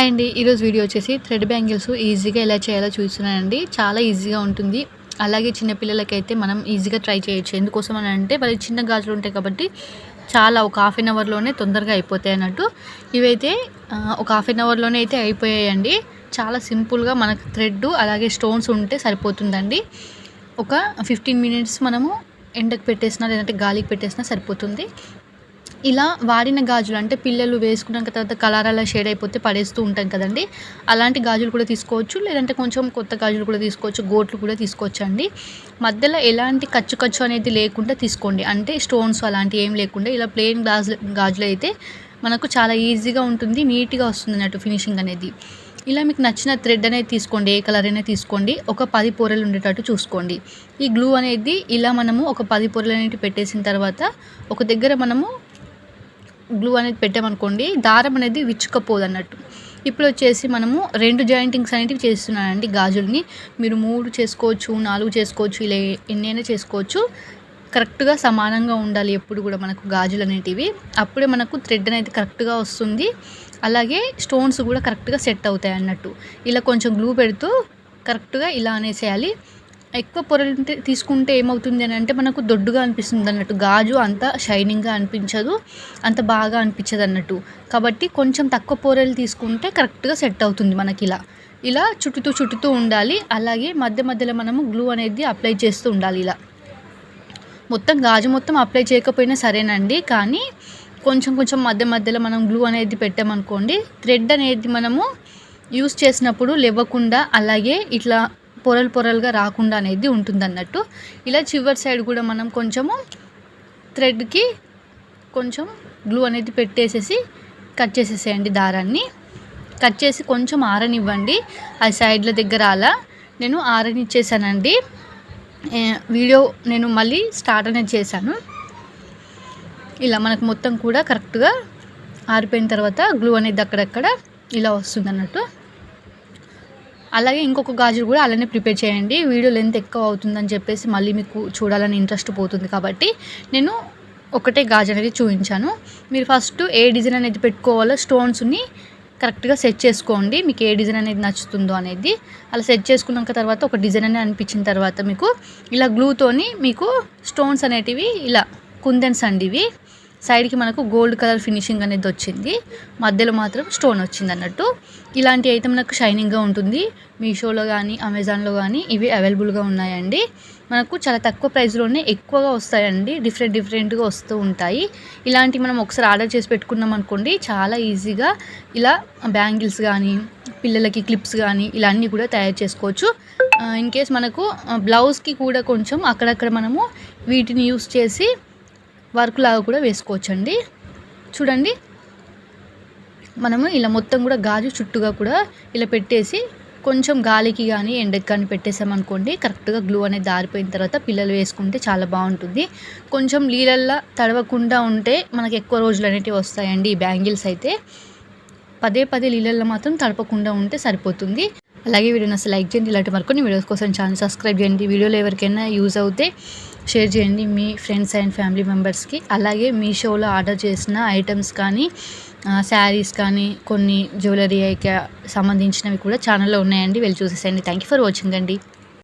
Hi అండి. ఈరోజు video వచ్చేసి థ్రెడ్ బ్యాంగిల్స్ ఈజీగా ఎలా చేయాలో చూస్తున్నానండి. చాలా ఈజీగా ఉంటుంది. అలాగే చిన్నపిల్లలకైతే మనం ఈజీగా ట్రై చేయొచ్చు. ఎందుకోసం అని అంటే వాళ్ళు చిన్న గాజులు ఉంటాయి కాబట్టి చాలా ఒక హాఫ్ అన్ అవర్లోనే తొందరగా అయిపోతాయి అన్నట్టు. ఇవైతే ఒక హాఫ్ అన్ అవర్లోనే అయితే అయిపోయాయండి. చాలా సింపుల్గా మనకు థ్రెడ్ అలాగే స్టోన్స్ ఉంటే సరిపోతుందండి. ఒక ఫిఫ్టీన్ మినిట్స్ మనము ఎండకు పెట్టేసినా లేదంటే గాలికి పెట్టేసినా సరిపోతుంది. ఇలా వాడిన గాజులు అంటే పిల్లలు వేసుకున్నాక తర్వాత కలర్ అలా షేడ్ అయిపోతే పడేస్తూ ఉంటాం కదండి. అలాంటి గాజులు కూడా తీసుకోవచ్చు. లేదంటే కొంచెం కొత్త గాజులు కూడా తీసుకోవచ్చు. గోట్లు కూడా తీసుకోవచ్చు అండి మధ్యలో ఎలాంటి ఖర్చు ఖర్చు అనేది లేకుండా తీసుకోండి. అంటే స్టోన్స్ అలాంటివి ఏం లేకుండా ఇలా ప్లెయిన్ గాజులు గాజులు అయితే మనకు చాలా ఈజీగా ఉంటుంది. నీట్గా వస్తుంది అన్నట్టు ఫినిషింగ్ అనేది. ఇలా మీకు నచ్చిన థ్రెడ్ అనేది తీసుకోండి. ఏ కలర్ అయినా తీసుకోండి. ఒక పది పొరలు ఉండేటట్టు చూసుకోండి. ఈ గ్లూ అనేది ఇలా మనము ఒక పది పొరలు అనేవి పెట్టేసిన తర్వాత ఒక దగ్గర మనము గ్లూ అనేది పెట్టామనుకోండి దారం అనేది విచ్చుకపోదు అన్నట్టు ఇప్పుడు వచ్చేసి మనము రెండు జాయింటింగ్స్ అనేటివి చేస్తున్నానండి గాజుల్ని. మీరు మూడు చేసుకోవచ్చు నాలుగు చేసుకోవచ్చు ఇలా ఎన్నైనా చేసుకోవచ్చు. కరెక్ట్గా సమానంగా ఉండాలి ఎప్పుడు కూడా మనకు గాజులు అనేటివి. అప్పుడే మనకు థ్రెడ్ అనేది కరెక్ట్గా వస్తుంది. అలాగే స్టోన్స్ కూడా కరెక్ట్గా సెట్ అవుతాయి అన్నట్టు ఇలా కొంచెం గ్లూ పెడుతూ కరెక్ట్గా ఇలా అనేసేయాలి. ఎక్కువ పొరలు తీసుకుంటే ఏమవుతుంది అని అంటే మనకు దొడ్డుగా అనిపిస్తుంది అన్నట్టు. గాజు అంత షైనింగ్గా అనిపించదు. అంత బాగా అనిపించదు అన్నట్టు. కాబట్టి కొంచెం తక్కువ పొరలు తీసుకుంటే కరెక్ట్గా సెట్ అవుతుంది మనకి ఇలా. ఇలా చుట్టుతూ చుట్టుతూ ఉండాలి. అలాగే మధ్య మధ్యలో మనము గ్లూ అనేది అప్లై చేస్తూ ఉండాలి ఇలా. మొత్తం గాజు మొత్తం అప్లై చేయకపోయినా సరేనండి. కానీ కొంచెం కొంచెం మధ్య మధ్యలో మనం గ్లూ అనేది పెట్టామనుకోండి థ్రెడ్ అనేది మనము యూస్ చేసినప్పుడు లేవకుండా అలాగే ఇట్లా పొరలు పొరలుగా రాకుండా అనేది ఉంటుంది అన్నట్టు ఇలా చివరి సైడ్ కూడా మనం కొంచెము థ్రెడ్కి కొంచెం గ్లూ అనేది పెట్టేసేసి కట్ చేసేసేయండి దారాన్ని. కట్ చేసి కొంచెం ఆరనివ్వండి. ఆ సైడ్ల దగ్గర అలా నేను ఆరనిచ్చేసానండి. వీడియో నేను మళ్ళీ స్టార్ట్ అనేది చేశాను. ఇలా మనకు మొత్తం కూడా కరెక్ట్గా ఆరిపోయిన తర్వాత గ్లూ అనేది అక్కడక్కడ ఇలా వస్తుంది అన్నట్టు అలాగే ఇంకొక గాజులు కూడా అలానే ప్రిపేర్ చేయండి. వీడియో లెంత్ ఎక్కువ అవుతుందని చెప్పేసి మళ్ళీ మీకు చూడాలని ఇంట్రెస్ట్ పోతుంది కాబట్టి నేను ఒకటే గాజు అనేది చూపించాను. మీరు ఫస్ట్ ఏ డిజైన్ అనేది పెట్టుకోవాలో స్టోన్స్ని కరెక్ట్గా సెట్ చేసుకోండి. మీకు ఏ డిజైన్ అనేది నచ్చుతుందో అనేది. అలా సెట్ చేసుకున్నాక తర్వాత ఒక డిజైన్ అనేది అనిపించిన తర్వాత మీకు ఇలా గ్లూతోని మీకు స్టోన్స్ అనేటివి ఇలా కుందెన్స్ అండి ఇవి. సైడ్కి మనకు గోల్డ్ కలర్ ఫినిషింగ్ అనేది వచ్చింది. మధ్యలో మాత్రం స్టోన్ వచ్చింది అన్నట్టు. ఇలాంటివి అయితే మనకు షైనింగ్గా ఉంటుంది. మీషోలో కానీ అమెజాన్లో కానీ ఇవి అవైలబుల్గా ఉన్నాయండి. మనకు చాలా తక్కువ ప్రైస్లోనే ఎక్కువగా వస్తాయండి. డిఫరెంట్ డిఫరెంట్గా వస్తూ ఉంటాయి. ఇలాంటి మనం ఒకసారి ఆర్డర్ చేసి పెట్టుకున్నాం అనుకోండి చాలా ఈజీగా ఇలా బ్యాంగిల్స్ కానీ పిల్లలకి క్లిప్స్ కానీ ఇలా అన్నీ కూడా తయారు చేసుకోవచ్చు. ఇన్ కేస్ మనకు బ్లౌజ్కి కూడా కొంచెం అక్కడక్కడ మనము వీటిని యూస్ చేసి వర్క్ లాగా కూడా వేసుకోవచ్చండి. చూడండి. మనము ఇలా మొత్తం కూడా గాజు చుట్టుగా కూడా ఇలా పెట్టేసి కొంచెం గాలికి కానీ ఎండకి కానీ పెట్టేసామనుకోండి కరెక్ట్గా గ్లూ అనేది దారిపోయిన తర్వాత పిల్లలు వేసుకుంటే చాలా బాగుంటుంది. కొంచెం నీళ్ళల్లో తడవకుండా ఉంటే మనకు ఎక్కువ రోజులు అనేటివి వస్తాయండి ఈ బ్యాంగిల్స్ అయితే. పదే పదే నీళ్ళల్లో మాత్రం తడపకుండా ఉంటే సరిపోతుంది. అలాగే వీడియోని అసలు లైక్ చేయండి ఇలాంటి మరికొన్ని వీడియోస్ కోసం ఛానల్ సబ్స్క్రైబ్ చేయండి. వీడియోలో ఎవరికైనా యూజ్ అవుతే షేర్ చేయండి మీ ఫ్రెండ్స్ అండ్ ఫ్యామిలీ మెంబర్స్కి అలాగే మీ షోలో ఆర్డర్ చేసిన ఐటమ్స్ కానీ శారీస్ కానీ కొన్ని జ్యువెలరీ సంబంధించినవి కూడా ఛానల్లో ఉన్నాయండి. వెళ్ళి చూసేసేయండి. థ్యాంక్ యూ ఫర్ వాచింగ్ అండి.